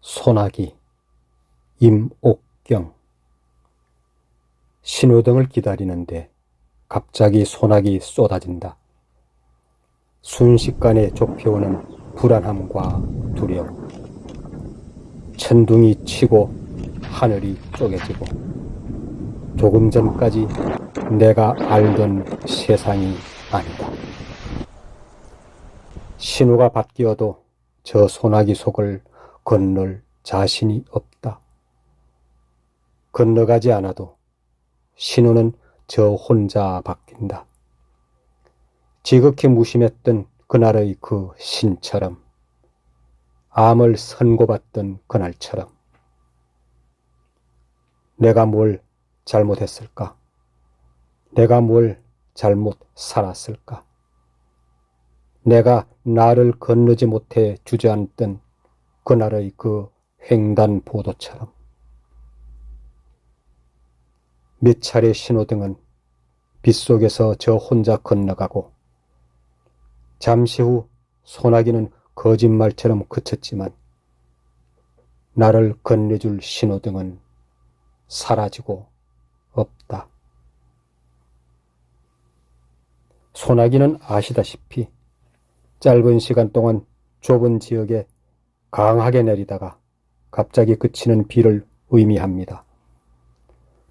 소나기 임옥경 신호등을 기다리는데 갑자기 소나기 쏟아진다. 순식간에 좁혀오는 불안함과 두려움. 천둥이 치고 하늘이 쪼개지고 조금 전까지 내가 알던 세상이 아니다. 신호가 바뀌어도 저 소나기 속을 건널 자신이 없다. 건너가지 않아도 신호는 저 혼자 바뀐다. 지극히 무심했던 그날의 그 신처럼, 암을 선고받던 그날처럼, 내가 뭘 잘못했을까? 내가 뭘 잘못 살았을까? 내가 나를 건너지 못해 주저앉던 그날의 그 횡단 보도처럼 몇 차례 신호등은 빗속에서 저 혼자 건너가고 잠시 후 소나기는 거짓말처럼 그쳤지만 나를 건네줄 신호등은 사라지고 없다. 소나기는 아시다시피 짧은 시간 동안 좁은 지역에 강하게 내리다가 갑자기 그치는 비를 의미합니다.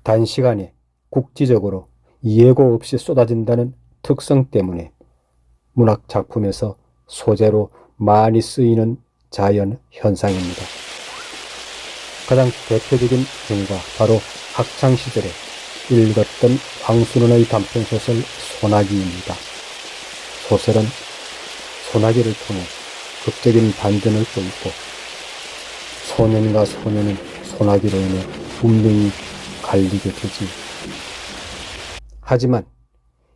단시간에 국지적으로 예고 없이 쏟아진다는 특성 때문에 문학 작품에서 소재로 많이 쓰이는 자연 현상입니다. 가장 대표적인 경우가 바로 학창 시절에 읽었던 황순원의 단편 소설 소나기입니다. 소설은 소나기를 통해 극적인 반전을 뚫고 소년과 소년은 소나기로 인해 운명이 갈리게 되지. 하지만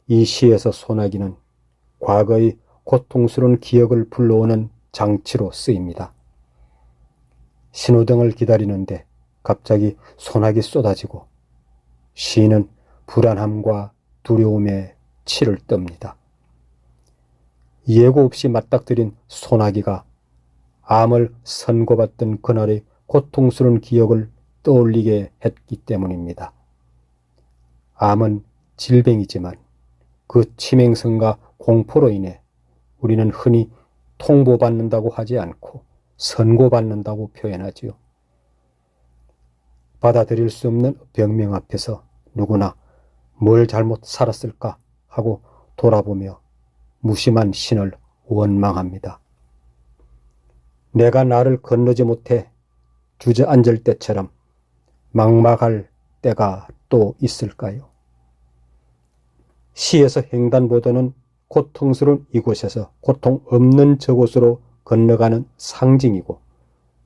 이 시에서 소나기는 과거의 고통스러운 기억을 불러오는 장치로 쓰입니다. 신호등을 기다리는데 갑자기 소나기 쏟아지고 시인은 불안함과 두려움에 치를 떱니다. 예고 없이 맞닥뜨린 소나기가 암을 선고받던 그날의 고통스러운 기억을 떠올리게 했기 때문입니다. 암은 질병이지만 그 치명성과 공포로 인해 우리는 흔히 통보받는다고 하지 않고 선고받는다고 표현하지요. 받아들일 수 없는 병명 앞에서 누구나 뭘 잘못 살았을까 하고 돌아보며 무심한 신을 원망합니다. 내가 나를 건너지 못해 주저앉을 때처럼 막막할 때가 또 있을까요? 시에서 횡단보도는 고통스러운 이곳에서 고통 없는 저곳으로 건너가는 상징이고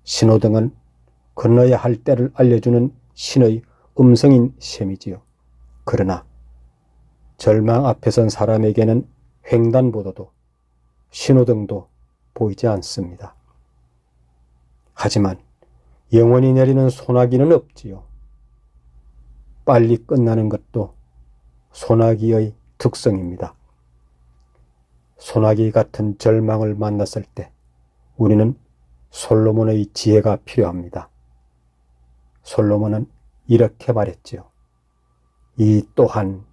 신호등은 건너야 할 때를 알려주는 신의 음성인 셈이지요. 그러나 절망 앞에 선 사람에게는 횡단보도도 신호등도 보이지 않습니다. 하지만 영원히 내리는 소나기는 없지요. 빨리 끝나는 것도 소나기의 특성입니다. 소나기 같은 절망을 만났을 때 우리는 솔로몬의 지혜가 필요합니다. 솔로몬은 이렇게 말했지요. 이 또한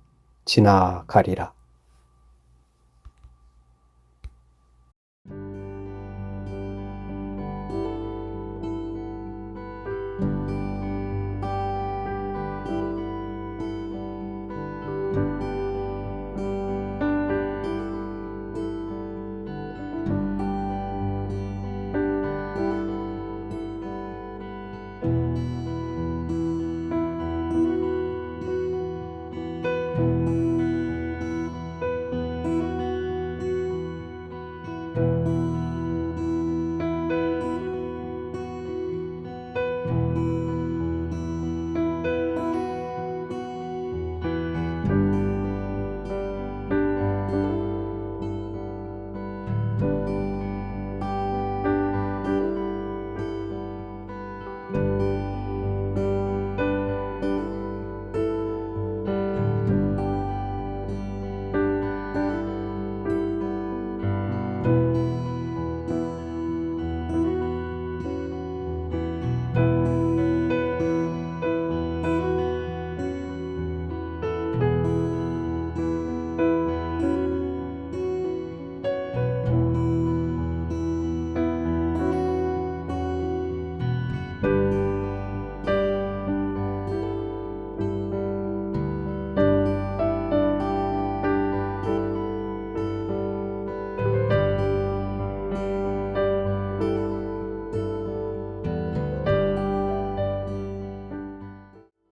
지나가리라.